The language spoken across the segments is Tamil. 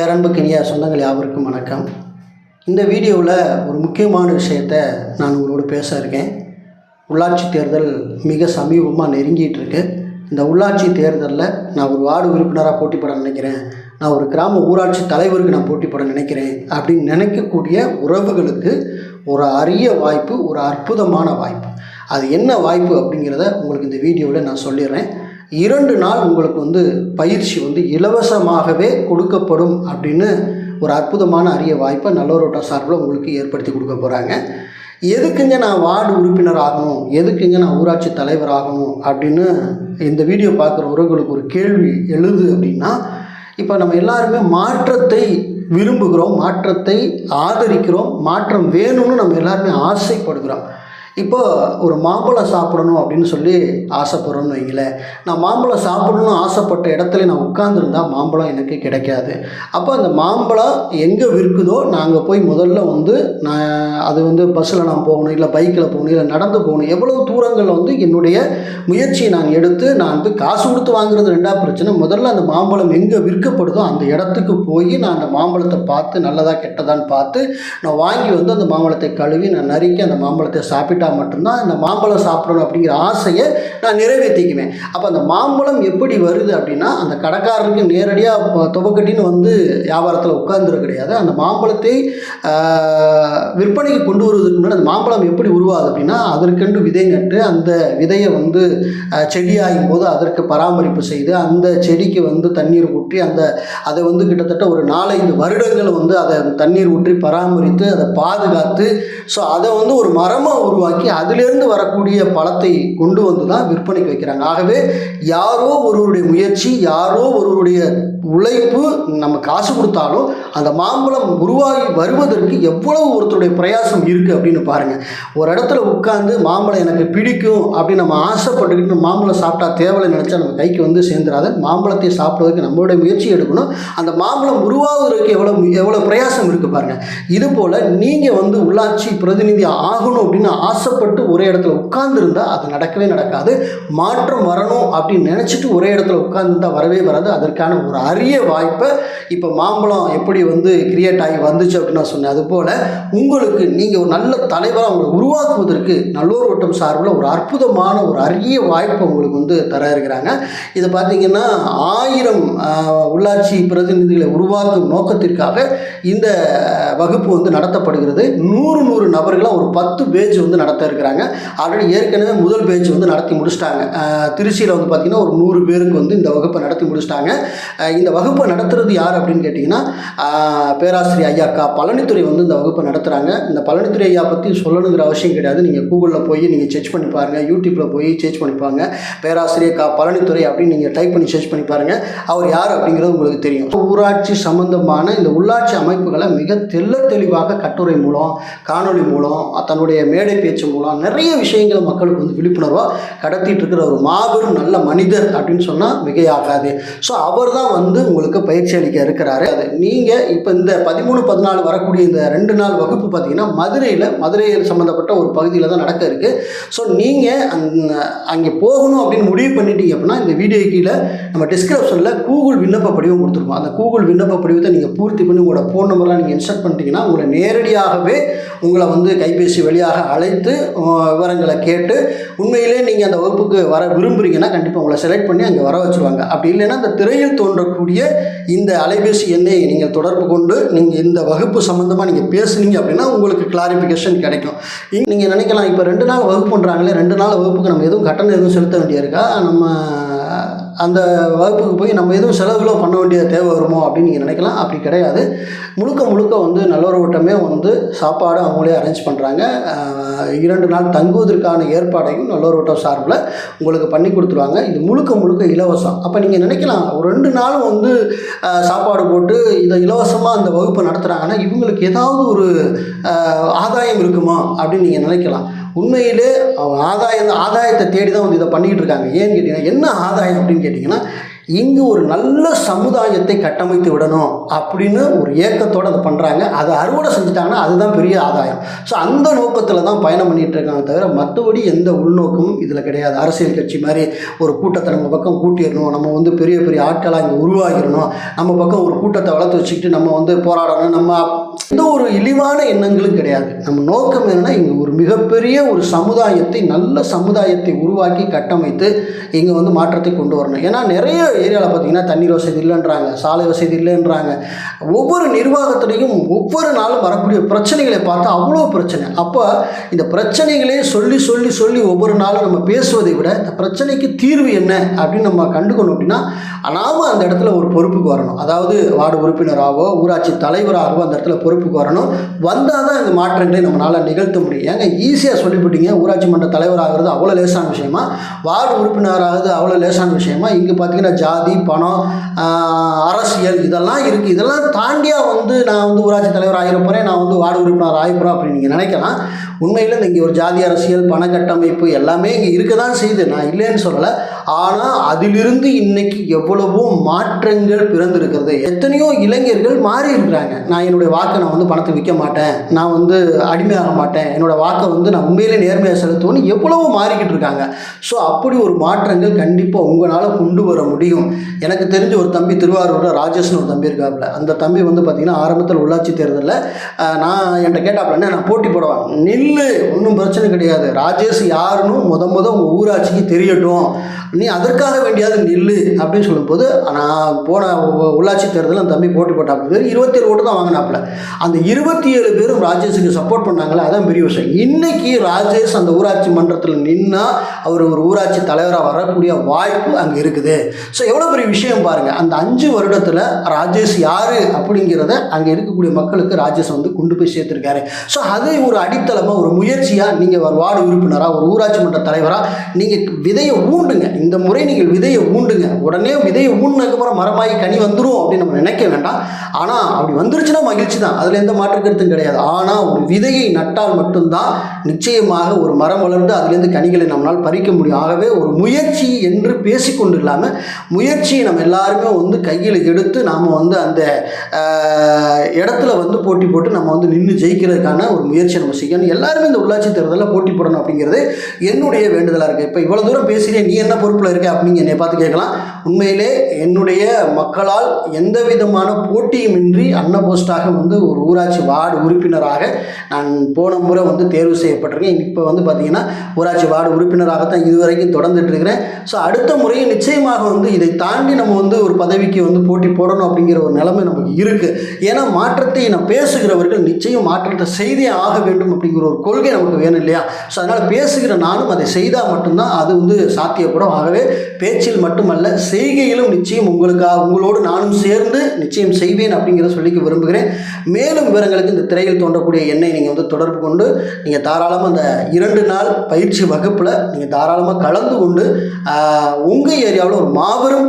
பேரன்புக்கினிய சொந்தங்கள் யாவருக்கும் வணக்கம். இந்த வீடியோவில் ஒரு முக்கியமான விஷயத்தை நான் உங்களோட பேச இருக்கேன். உள்ளாட்சி தேர்தல் மிக சமீபமாக நெருங்கிட்டு இருக்கு. இந்த உள்ளாட்சி தேர்தலில் நான் ஒரு வார்டு உறுப்பினராக போட்டி போட நினைக்கிறேன். நான் ஒரு கிராம ஊராட்சி தலைவருக்கு நான் போட்டி போட நினைக்கிறேன் அப்படின்னு நினைக்கக்கூடிய உறவுகளுக்கு ஒரு அரிய வாய்ப்பு ஒரு அற்புதமான வாய்ப்பு. அது என்ன வாய்ப்பு அப்படிங்கிறத உங்களுக்கு இந்த வீடியோவில் நான் சொல்லிடுறேன். இரண்டு நாள் உங்களுக்கு வந்து பயிற்சி வந்து இலவசமாகவே கொடுக்கப்படும் அப்படின்னு ஒரு அற்புதமான அரிய வாய்ப்பை நல்லோரோட்டா சார்பில் உங்களுக்கு ஏற்படுத்தி கொடுக்க போகிறாங்க எதுக்குங்க நான் வார்டு உறுப்பினர் ஆகணும்? எதுக்குங்க நான் ஊராட்சி தலைவர் ஆகணும்? அப்படின்னு இந்த வீடியோ பார்க்குற உறவுகளுக்கு ஒரு கேள்வி எழுது அப்படின்னா இப்போ நம்ம எல்லாருமே மாற்றத்தை விரும்புகிறோம் மாற்றத்தை ஆதரிக்கிறோம் மாற்றம் வேணும்னு நம்ம எல்லாருமே ஆசைப்படுகிறோம். இப்போ ஒரு மாம்பழம் சாப்பிடணும் அப்படின்னு சொல்லி ஆசைப்படுறோன்னு வைங்களேன். நான் மாம்பழம் சாப்பிடணும்னு ஆசைப்பட்ட இடத்துல நான் உட்காந்துருந்தா மாம்பழம் எனக்கு கிடைக்காது. அப்போ அந்த மாம்பழம் எங்கே விற்குதோ நாங்கள் போய் முதல்ல வந்து நான் அது வந்து பஸ்ஸில் நான் போகணும் இல்லை பைக்கில் போகணும் இல்லை நடந்து போகணும் எவ்வளோ தூரங்களில் வந்து என்னுடைய முயற்சியை நான் எடுத்து நான் வந்து காசு கொடுத்து வாங்குறது ரெண்டா பிரச்சனை. முதல்ல அந்த மாம்பழம் எங்கே விற்கப்படுதோ அந்த இடத்துக்கு போய் நான் அந்த மாம்பழத்தை பார்த்து நல்லதா கெட்டதான்னு பார்த்து நான் வாங்கி வந்து அந்த மாம்பழத்தை கழுவி நான் நறுக்கி அந்த மாம்பழத்தை சாப்பிட்டு மட்டும்தான் இந்த மாம்பழம் சாப்பிடணும் அப்படிங்கிற ஆசையை நான் நிறைவேற்றிக்குவேன். அப்போ அந்த மாம்பழம் எப்படி வருது அப்படின்னா அந்த கடைக்காரருக்கு நேரடியாக துவக்கட்டின்னு வந்து வியாபாரத்தில் உட்கார்ந்துரு கிடையாது. அந்த மாம்பழத்தை விற்பனைக்கு கொண்டு வருவதற்கு முன்னாடி அந்த மாம்பழம் எப்படி உருவாகுது அப்படின்னா அதற்கென்று விதை நட்டு அந்த விதையை வந்து செடியாகும் போது அதற்கு பராமரிப்பு செய்து அந்த செடிக்கு வந்து தண்ணீர் ஊற்றி அந்த அதை வந்து கிட்டத்தட்ட ஒரு நாலஞ்சு வருடங்கள் வந்து அதை தண்ணீர் ஊற்றி பராமரித்து அதை பாதுகாத்து ஸோ அதை வந்து ஒரு மரமாக உருவாக்கி அதிலிருந்து வரக்கூடிய பழத்தை கொண்டு வந்து தான் விற்பனைக்கு வைக்கிறாங்க. ஆகவே யாரோ ஒருவருடைய முயற்சி யாரோ ஒருவருடைய உழைப்பு நம்ம காசு கொடுத்தாலும் அந்த மாம்பழம் உருவாகி வருவதற்கு எவ்வளவு ஒருத்தருடைய பிரயாசம் இருக்குது அப்படின்னு பாருங்கள் ஒரு இடத்துல உட்காந்து மாம்பழம் எனக்கு பிடிக்கும் அப்படின்னு நம்ம ஆசைப்பட்டுக்கிட்டு மாம்பழம் சாப்பிட்டா தேவையை நினச்சா நம்ம கைக்கு வந்து சேர்ந்துடாத மாம்பழத்தை சாப்பிடுவதற்கு நம்மளுடைய முயற்சி எடுக்கணும். அந்த மாம்பழம் உருவாகுவதற்கு எவ்வளோ எவ்வளோ பிரயாசம் இருக்குது பாருங்கள் இது போல் நீங்கள் வந்து உள்ளாட்சி பிரதிநிதி ஆகணும் அப்படின்னு ஆசை ஆசைப்பட்டு ஒரே இடத்துல உட்கார்ந்துருந்தா அது நடக்கவே நடக்காது. மாற்றம் வரணும் அப்படின்னு நினச்சிட்டு ஒரே இடத்துல உட்கார்ந்துருந்தா வரவே வராது. அதற்கான ஒரு அரிய வாய்ப்பை இப்போ மாம்பழம் எப்படி வந்து கிரியேட் ஆகி வந்துச்சு அப்படின்னு நான் சொன்னேன். அதுபோல் உங்களுக்கு நீங்கள் ஒரு நல்ல தலைவராக உங்களை உருவாக்குவதற்கு நல்லோர் வட்டம் சார்பில் ஒரு அற்புதமான ஒரு அரிய வாய்ப்பை உங்களுக்கு வந்து தர இருக்கிறாங்க. இதை பார்த்தீங்கன்னா ஆயிரம் உள்ளாட்சி பிரதிநிதிகளை உருவாக்கும் நோக்கத்திற்காக இந்த வகுப்பு வந்து நடத்தப்படுகிறது. நூறு நூறு நபர்களாக ஒரு பத்து பேஜ் வந்து நடத்த இருக்கிறாங்க. ஆல்ரெடி ஏற்கனவே முதல் பேச்சு வந்து நடத்தி முடிச்சிட்டாங்க. திருச்சியில் வந்து பார்த்திங்கன்னா ஒரு நூறு பேருக்கு வந்து இந்த வகுப்பை நடத்தி முடிச்சிட்டாங்க. இந்த வகுப்பை நடத்துறது யார் அப்படின்னு கேட்டிங்கன்னா பேராசிரியர் ஐயா கா. பழனித்துறை வந்து இந்த வகுப்பை நடத்துகிறாங்க இந்த பழனித்துறை ஐயா பற்றி சொல்லணுங்கிற அவசியம் கிடையாது. நீங்கள் கூகுளில் போய் நீங்கள் செக் பண்ணி பாருங்கள் யூடியூப்பில் போய் செக் பண்ணி பாருங்க. பேராசிரியர் கா. பழனித்துறை அப்படின்னு நீங்கள் டைப் பண்ணி சர்ச் பண்ணி பாருங்கள் அவர் யார் அப்படிங்கிறது உங்களுக்கு தெரியும். ஊராட்சி சம்பந்தமான இந்த உள்ளாட்சி அமைப்புகளை மிக தெல்ல தெளிவாக கட்டுரை மூலம் காணொளி மூலம் தன்னுடைய மேடை பேச்சு மூலம் நிறைய விஷயங்களை மக்களுக்கு வந்து விழிப்புணர்வாக கடத்திட்டு இருக்கிற ஒரு மாபெரும் நல்ல மனிதர் அப்படின்னு சொன்னால் மிகையாகாது ஸோ அவர் தான் வந்து உங்களுக்கு பயிற்சி அளிக்க இருக்கிறாரு. அது நீங்கள் இப்போ இந்த பதிமூணு பதினாலு வரக்கூடிய இந்த ரெண்டு நாள் வகுப்பு பார்த்தீங்கன்னா மதுரையில் மதுரையில் சம்மந்தப்பட்ட ஒரு பகுதியில் தான் நடக்க இருக்குது ஸோ நீங்கள் அந் அங்கே போகணும் அப்படின்னு முடிவு பண்ணிட்டீங்க அப்படின்னா இந்த வீடியோ கீழே நம்ம டிஸ்கிரிப்ஷனில் கூகுள் விண்ணப்ப படிவம் கொடுத்துருக்கோம். அந்த கூகுள் விண்ணப்ப படிவத்தை நீங்கள் பூர்த்தி பண்ணி உங்களோட ஃபோன் நம்பர்லாம் நீங்கள் இன்ஸ்டால் பண்ணிட்டீங்கன்னா உங்களை நேரடியாகவே உங்களை வந்து கைபேசி வழியாக அழைத்து உம், விவரங்களை கேட்டு உண்மையிலே நீங்கள் அந்த வகுப்புக்கு வர விரும்புகிறீங்கன்னா கண்டிப்பாக உங்களை செலக்ட் பண்ணி அங்கே வர வச்சுருவாங்க. அப்படி இல்லைன்னா அந்த திரையில் தோன்றக்கூடிய இந்த அலைபேசி எண்ணை நீங்கள் தொடர்பு கொண்டு நீங்கள் இந்த வகுப்பு சம்மந்தமாக நீங்கள் பேசுனீங்க அப்படின்னா உங்களுக்கு கிளாரிஃபிகேஷன் கிடைக்கும். நீங்கள் நினைக்கலாம் இப்போ ரெண்டு நாள் வகுப்பு பண்ணுறாங்களே ரெண்டு நாள் வகுப்புக்கு நம்ம எதுவும் கட்டணம் எதுவும் செலுத்த வேண்டியிருக்கா? நம்ம அந்த வகுப்புக்கு போய் நம்ம எதுவும் செலவுகளோ பண்ண வேண்டிய தேவை வருமோ அப்படின்னு நீங்கள் நினைக்கலாம். அப்படி கிடையாது. முழுக்க முழுக்க வந்து நல்லொரு ஓட்டமே வந்து சாப்பாடு அவங்களே அரேஞ்ச் பண்ணுறாங்க இரண்டு நாள் தங்குவதற்கான ஏற்பாடையும் நல்லொரு ஓட்டம் சார்பில் உங்களுக்கு பண்ணி கொடுத்துருவாங்க. இது முழுக்க முழுக்க இலவசம். அப்போ நீங்கள் நினைக்கலாம் ஒரு ரெண்டு நாளும் வந்து சாப்பாடு போட்டு இதை இலவசமாக அந்த வகுப்பை நடத்துகிறாங்கன்னா இவங்களுக்கு ஏதாவது ஒரு ஆதாயம் இருக்குமா அப்படின்னு நீங்கள் நினைக்கலாம். உண்மையிலே அவங்க ஆதாயம் ஆதாயத்தை தேடி தான் வந்து இதை பண்ணிக்கிட்டு இருக்காங்க. ஏன்னு கேட்டிங்கன்னா என்ன ஆதாயம் அப்படின்னு கேட்டிங்கன்னா இங்கு ஒரு நல்ல சமுதாயத்தை கட்டமைத்து விடணும் அப்படின்னு ஒரு ஏக்கத்தோடு அதை பண்ணுறாங்க அதை அறுவடை செஞ்சுட்டாங்கன்னா அதுதான் பெரிய ஆதாயம். ஸோ அந்த நோக்கத்தில் தான் பயணம் பண்ணிட்டு இருக்காங்க தவிர மற்றபடி எந்த உள்நோக்கமும் இதில் கிடையாது. அரசியல் கட்சி மாதிரி ஒரு கூட்டத்தை நம்ம பக்கம் கூட்டிடணும் நம்ம வந்து பெரிய பெரிய ஆட்களாக இங்கே உருவாகிடணும் நம்ம பக்கம் ஒரு கூட்டத்தை வளர்த்து வச்சுக்கிட்டு நம்ம வந்து போராடணும். நம்ம எந்த ஒரு இழிவான எண்ணங்களும் கிடையாது. நம்ம நோக்கம் என்னென்னா இங்கே ஒரு மிகப்பெரிய ஒரு சமுதாயத்தை நல்ல சமுதாயத்தை உருவாக்கி கட்டமைத்து இங்கே வந்து மாற்றத்தை கொண்டு வரணும். ஏன்னா நிறைய ஏரியாவில் பார்த்தீங்கன்னா தண்ணீர் வசதி இல்லைன்றாங்க சாலை வசதி இல்லைன்றாங்க. ஒவ்வொரு நிர்வாகத்துலேயும் ஒவ்வொரு நாளும் வரக்கூடிய பிரச்சனைகளை பார்த்தா அவ்வளோ பிரச்சனை. அப்போ இந்த பிரச்சனைகளே சொல்லி சொல்லி சொல்லி ஒவ்வொரு நாளும் நம்ம பேசுவதை விட இந்த பிரச்சனைக்கு தீர்வு என்ன அப்படின்னு நம்ம கண்டுக்கணும் அப்படின்னா நாம அந்த இடத்துல ஒரு பொறுப்புக்கு வரணும். அதாவது வார்டு உறுப்பினராகவோ ஊராட்சி தலைவராகவோ அந்த இடத்துல பொறுப்புக்கு வரணும். வந்தால் தான் இந்த மாற்றங்களை நம்மளால் நிகழ்த்த முடியும். ஏங்க ஈஸியாக சொல்லிவிட்டீங்க. ஊராட்சி மன்ற தலைவராகிறது அவ்வளோ லேசான விஷயமா? வார்டு உறுப்பினராகிறது அவ்வளோ லேசான விஷயமா? இங்கே பார்த்தீங்கன்னா ஜாதி பணம் அரசியல் இதெல்லாம் இருக்குது இதெல்லாம் தாண்டியாக வந்து நான் வந்து ஊராட்சி தலைவர் ஆகிற போகிறேன் நான் வந்து வார்டு உறுப்பினர் ஆகிப்போகிறேன் அப்படின்னு நீங்கள் நினைக்கலாம். உண்மையில் இங்கே ஒரு ஜாதி அரசியல் பண கட்டமைப்பு எல்லாமே இங்கே இருக்க தான் செய்யுது. நான் இல்லைன்னு சொல்லலை. ஆனால் அதிலிருந்து இன்னைக்கு எவ்வளவோ மாற்றங்கள் பிறந்திருக்கிறது. எத்தனையோ இளைஞர்கள் மாறி இருக்கிறாங்க நான் என்னுடைய வாக்கை நான் வந்து பணத்தை விற்க மாட்டேன். நான் வந்து அடிமையாக மாட்டேன். என்னோடய வாக்கை வந்து நான் உண்மையிலே நேர்மையாக செலுத்துவேன்னு எவ்வளவோ மாறிக்கிட்டு இருக்காங்க. ஸோ அப்படி ஒரு மாற்றங்கள் கண்டிப்பாக உங்களால் கொண்டு வர முடியும். எனக்கு தெரிஞ்ச ஒரு தம்பி திருவாரூரில் ராஜேஷ்னு ஒரு தம்பி இருக்காப்புல. அந்த தம்பி வந்து பார்த்திங்கன்னா ஆரம்பத்தில் உள்ளாட்சி தேர்தலில் நான் என்கிட்ட கேட்டாப்புல நான் போட்டி போடுவேன் இல்லை ஒன்றும் பிரச்சனை கிடையாது. ராஜேஷ் யாருன்னு முத முத உங்கள் ஊராட்சிக்கு தெரியட்டும். நீ அதற்காக வேண்டியாவது நில்லு அப்படின்னு சொல்லும்போது நான் போன உள்ளாட்சி தேர்தலில் அந்த தம்பி போட்டி போட்டாப்புல. வெறும் இருபத்தேழு ஓட்டு தான் வாங்கினாப்புல. அந்த இருபத்தி ஏழு பேரும் ராஜேஷுக்கு சப்போர்ட் பண்ணாங்களே அதான் பெரிய விஷயம். இன்னைக்கு ராஜேஷ் அந்த ஊராட்சி மன்றத்தில் நின்னா அவர் ஒரு ஊராட்சி தலைவராக வரக்கூடிய வாய்ப்பு அங்கே இருக்குது. ஸோ எவ்வளோ பெரிய விஷயம் பாருங்கள் அந்த அஞ்சு வருடத்தில் ராஜேஷ் யார் அப்படிங்கிறத அங்கே இருக்கக்கூடிய மக்களுக்கு ராஜேஷ் வந்து கொண்டு போய் சேர்த்துருக்காரு. ஸோ அது ஒரு அடித்தளமாக ஒரு முயற்சியாக நீங்கள் ஒரு வார்டு உறுப்பினராக ஒரு ஊராட்சி மன்ற தலைவராக நீங்கள் விதையை ஊண்டுங்க. இந்த முறை நீங்கள் விதையை ஊண்டுங்க. உடனே விதையை ஊண்டினதுக்கப்புறம் மரமாகி கனி வந்துடும் அப்படின்னு நம்ம நினைக்க வேண்டாம். ஆனால் அப்படி வந்துருச்சுன்னா மகிழ்ச்சி தான் அதில் எந்த மாற்று கருத்தும் கிடையாது. ஆனால் ஒரு விதையை நட்டால் மட்டும்தான் நிச்சயமாக ஒரு மரம் வளர்ந்து அதுலேருந்து கனிகளை நம்மளால் பறிக்க முடியும். ஆகவே ஒரு முயற்சி என்று பேசிக்கொண்டு இல்லாமல் முயற்சியை நம்ம எல்லாருமே வந்து கையில் எடுத்து நாம் வந்து அந்த இடத்துல வந்து போட்டி போட்டு நம்ம வந்து நின்று ஜெயிக்கிறதுக்கான ஒரு முயற்சியை நம்ம செய்யணும். எல்லாருமே இந்த உள்ளாட்சி தேர்தலில் போட்டி போடணும் அப்படிங்கிறது என்னுடைய வேண்டுதலாக இருக்குது இப்போ இவ்வளோ தூரம் பேசுகிறேன் நீ என்ன பொறுப்பில் இருக்க அப்படின்னு என்னை பார்த்து கேட்கலாம். உண்மையிலே என்னுடைய மக்களால் எந்த விதமான போட்டியுமின்றி அன்ன போஸ்டாக வந்து ஒரு ஊராட்சி வார்டு உறுப்பினராக நான் போன முறை வந்து தேர்வு செய்யப்பட்டிருக்கேன். இப்போ வந்து பார்த்தீங்கன்னா ஊராட்சி வார்டு உறுப்பினராகத்தான் இதுவரைக்கும் தொடர்ந்துட்டு இருக்கிறேன். ஸோ அடுத்த முறையும் நிச்சயமாக வந்து இதை தாண்டி நம்ம வந்து ஒரு பதவிக்கு வந்து போட்டி போடணும் அப்படிங்கிற ஒரு நிலைமை நமக்கு இருக்குது ஏன்னா மாற்றத்தை நான் பேசுகிறவர்கள் நிச்சயம் மாற்றத்தை செய்தே ஆக வேண்டும் அப்படிங்கிற ஒரு கொள்கை நமக்கு வேணும் இல்லையா? ஸோ அதனால் பேசுகிற நானும் அதை செய்தால் மட்டும்தான் அது வந்து சாத்தியப்படும். ஆகவே பேச்சில் மட்டுமல்ல செய்கையிலும் நிச்சயம் உங்களுக்காக உங்களோடு நானும் சேர்ந்து நிச்சயம் செய்வேன் அப்படிங்கிறத சொல்லிக்க விரும்புகிறேன். மேலும் விவரங்களுக்கு இந்த திரையில் தோன்றக்கூடிய எண்ணை நீங்கள் வந்து தொடர்பு கொண்டு நீங்கள் தாராளமாக அந்த இரண்டு நாள் பயிற்சி வகுப்பில் நீங்கள் தாராளமாக கலந்து கொண்டு உங்கள் ஏரியாவில் ஒரு மாபெரும்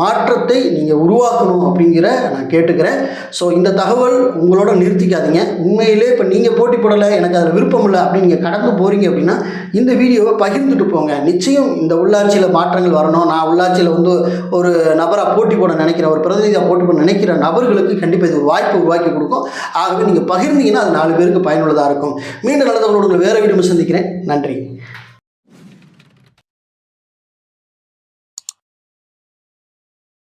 மாற்றத்தை நீங்கள் உருவாக்கணும் அப்படிங்கிற நான் கேட்டுக்கிறேன். ஸோ இந்த தகவல் உங்களோட நிறுத்திக்காதீங்க. உண்மையிலே இப்போ நீங்கள் போட்டி போடலை எனக்கு அதில் விருப்பம் இல்லை அப்படின்னு நீங்கள் கடந்து போகிறீங்க அப்படின்னா இந்த வீடியோவை பகிர்ந்துட்டு போங்க. நிச்சயம் இந்த உள்ளாட்சியில் மாற்றங்கள் வரணும். நான் உள்ளாட்சியில் வந்து ஒரு நபராக போட்டி போட நினைக்கிற ஒரு பிரதிநிதியாக போட்டி போட நினைக்கிற நபர்களுக்கு கண்டிப்பாக இது ஒரு வாய்ப்பு உருவாக்கி கொடுக்கும். ஆகவே நீங்கள் பகிர்ந்தீங்கன்னா அது நாலு பேருக்கு பயனுள்ளதாக இருக்கும். மீண்டும் நல்ல தகவலோடு வேறு வீடியோ சந்திக்கிறேன். நன்றி.